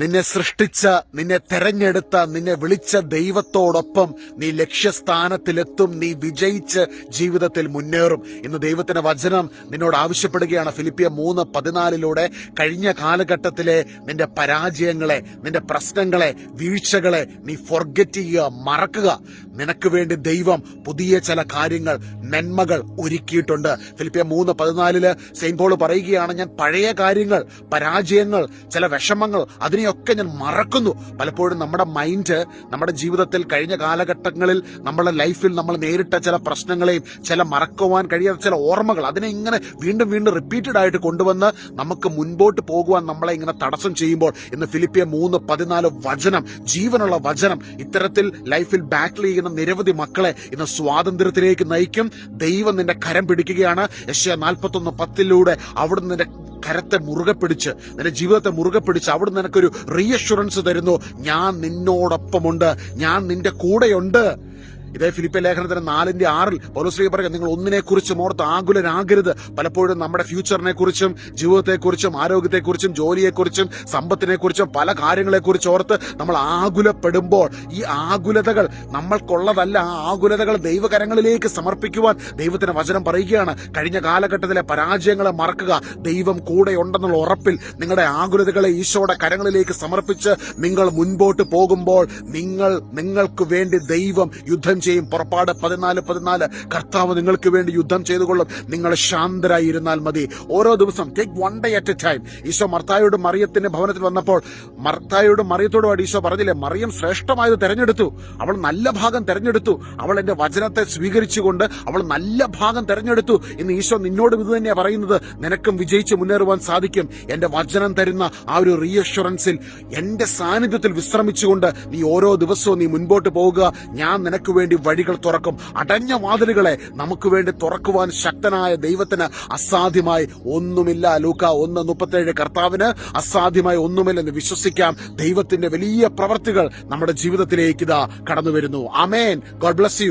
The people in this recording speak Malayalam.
നിന്നെ സൃഷ്ടിച്ച നിന്നെ തെരഞ്ഞെടുത്ത നിന്നെ വിളിച്ച ദൈവത്തോടൊപ്പം നീ ലക്ഷ്യസ്ഥാനത്തിലെത്തും നീ വിജയിച്ച് ജീവിതത്തിൽ മുന്നേറും. ഇന്ന് ദൈവത്തിന്റെ വചനം നിന്നോട് ആവശ്യപ്പെടുകയാണ്. ഫിലിപ്പിയ മൂന്ന് പതിനാലിലൂടെ കഴിഞ്ഞ കാലഘട്ടത്തിലെ നിന്റെ പരാജയങ്ങളെ നിന്റെ പ്രശ്നങ്ങളെ വീഴ്ചകളെ നീ ഫൊർഗറ്റ് ചെയ്യുക മറക്കുക. നിനക്ക് വേണ്ടി ദൈവം പുതിയ ചില കാര്യങ്ങൾ നന്മകൾ ഒരുക്കിയിട്ടുണ്ട്. ഫിലിപ്പിയ മൂന്ന് പതിനാലിൽ സെയിൻ പോൾ പറയുകയാണ് ഞാൻ പഴയ കാര്യങ്ങൾ പരാജയങ്ങൾ ചില വിഷമങ്ങൾ അതിനെയൊക്കെ ഞാൻ മറക്കുന്നു. പലപ്പോഴും നമ്മുടെ മൈൻഡ് നമ്മുടെ ജീവിതത്തിൽ കഴിഞ്ഞ കാലഘട്ടങ്ങളിൽ നമ്മുടെ ലൈഫിൽ നമ്മൾ നേരിട്ട ചില പ്രശ്നങ്ങളെയും ചില മറക്കുവാൻ കഴിയാത്ത ചില ഓർമ്മകൾ അതിനെ ഇങ്ങനെ വീണ്ടും വീണ്ടും റിപ്പീറ്റഡ് ആയിട്ട് കൊണ്ടുവന്ന് നമുക്ക് മുൻപോട്ട് പോകുവാൻ നമ്മളെ ഇങ്ങനെ തടസ്സം ചെയ്യുമ്പോൾ ഇന്ന് ഫിലിപ്പിയ മൂന്ന് പതിനാല് വചനം ജീവനുള്ള വചനം ഇത്തരത്തിൽ ലൈഫിൽ ബാറ്റിൽ ചെയ്യുന്ന നിരവധി മക്കളെ ഇന്ന് സ്വാതന്ത്ര്യത്തിലേക്ക് നയിക്കും. ദൈവം നിന്റെ കരം പിടിക്കുകയാണ്. യശ്യ നാൽപ്പത്തൊന്ന് പത്തിലൂടെ അവിടുന്ന് നിന്റെ കരത്തെ മുറുകെ പിടിച്ച് നിന്റെ ജീവിതത്തെ മുറുകെ പിടിച്ച് അവിടെ നിനക്കൊരു റീഅഷുറൻസ് തരുന്നു. ഞാൻ നിന്നോടൊപ്പമുണ്ട്. ഞാൻ നിന്റെ കൂടെയുണ്ട്. ഇതേ ഫിലിപ്പ ലേഖനത്തിന് നാലിന്റെ ആറിൽ പൗലോസ്ലീ പറയുക നിങ്ങൾ ഒന്നിനെ കുറിച്ചും ഓർത്ത് ആകുലരാകരുത്. പലപ്പോഴും നമ്മുടെ ഫ്യൂച്ചറിനെ കുറിച്ചും ജീവിതത്തെക്കുറിച്ചും ആരോഗ്യത്തെക്കുറിച്ചും ജോലിയെക്കുറിച്ചും സമ്പത്തിനെക്കുറിച്ചും പല കാര്യങ്ങളെക്കുറിച്ച് ഓർത്ത് നമ്മൾ ആകുലപ്പെടുമ്പോൾ ഈ ആകുലതകൾ നമ്മൾക്കുള്ളതല്ല ആ ആകുലതകൾ ദൈവകരങ്ങളിലേക്ക് സമർപ്പിക്കുവാൻ ദൈവത്തിന് വചനം പറയുകയാണ്. കഴിഞ്ഞ കാലഘട്ടത്തിലെ പരാജയങ്ങളെ മറക്കുക ദൈവം കൂടെ ഉണ്ടെന്നുള്ള ഉറപ്പിൽ നിങ്ങളുടെ ആകുലതകളെ ഈശോയുടെ കരങ്ങളിലേക്ക് സമർപ്പിച്ച് നിങ്ങൾ മുൻപോട്ട് പോകുമ്പോൾ നിങ്ങൾ നിങ്ങൾക്ക് വേണ്ടി ദൈവം യുദ്ധം ചെയ്യും. പുറപ്പാട് പതിനാല് പതിനാല്. കർത്താവ് നിങ്ങൾക്ക് വേണ്ടി യുദ്ധം ചെയ്തുകൊള്ളും. നിങ്ങൾ ശാന്തരായി ഇരുന്നാൽ മതി. ഓരോ ദിവസം take one day at a time Eesho മർത്തായോട് മറിയത്തിന്റെ ഭവനത്തിൽ വന്നപ്പോൾ മർത്തായോട് മറിയത്തോടുമായിട്ട് ഈശോ പറഞ്ഞില്ലേ മറിയം ശ്രേഷ്ഠമായത് തെരഞ്ഞെടുത്തു. അവൾ നല്ല ഭാഗം തെരഞ്ഞെടുത്തു. അവൾ എന്റെ വചനത്തെ സ്വീകരിച്ചുകൊണ്ട് അവൾ നല്ല ഭാഗം തെരഞ്ഞെടുത്തു. ഇന്ന് ഈശോ നിന്നോട് ഇത് തന്നെയാണ് പറയുന്നത്. നിനക്കും വിജയിച്ച് മുന്നേറുവാൻ സാധിക്കും. എന്റെ വചനം തരുന്ന ആ ഒരു റീഅഷുറൻസിൽ എന്റെ സാന്നിധ്യത്തിൽ വിശ്രമിച്ചുകൊണ്ട് നീ ഓരോ ദിവസവും നീ മുൻപോട്ട് പോവുക ഞാൻ നിനക്ക് വേണ്ടി വഴികൾ തുറക്കും. അടഞ്ഞ വാതിലുകളെ നമുക്ക് വേണ്ടി തുറക്കുവാൻ ശക്തനായ ദൈവത്തിന് അസാധ്യമായി ഒന്നുമില്ല. ലൂക്ക ഒന്ന് മുപ്പത്തേഴ് കർത്താവിന് അസാധ്യമായി ഒന്നുമില്ലെന്ന് വിശ്വസിക്കാം. ദൈവത്തിന്റെ വലിയ പ്രവർത്തികൾ നമ്മുടെ ജീവിതത്തിലേക്ക് ഇതാ കടന്നു വരുന്നു അമേൻ ഗോഡ് ബ്ലസ് യു.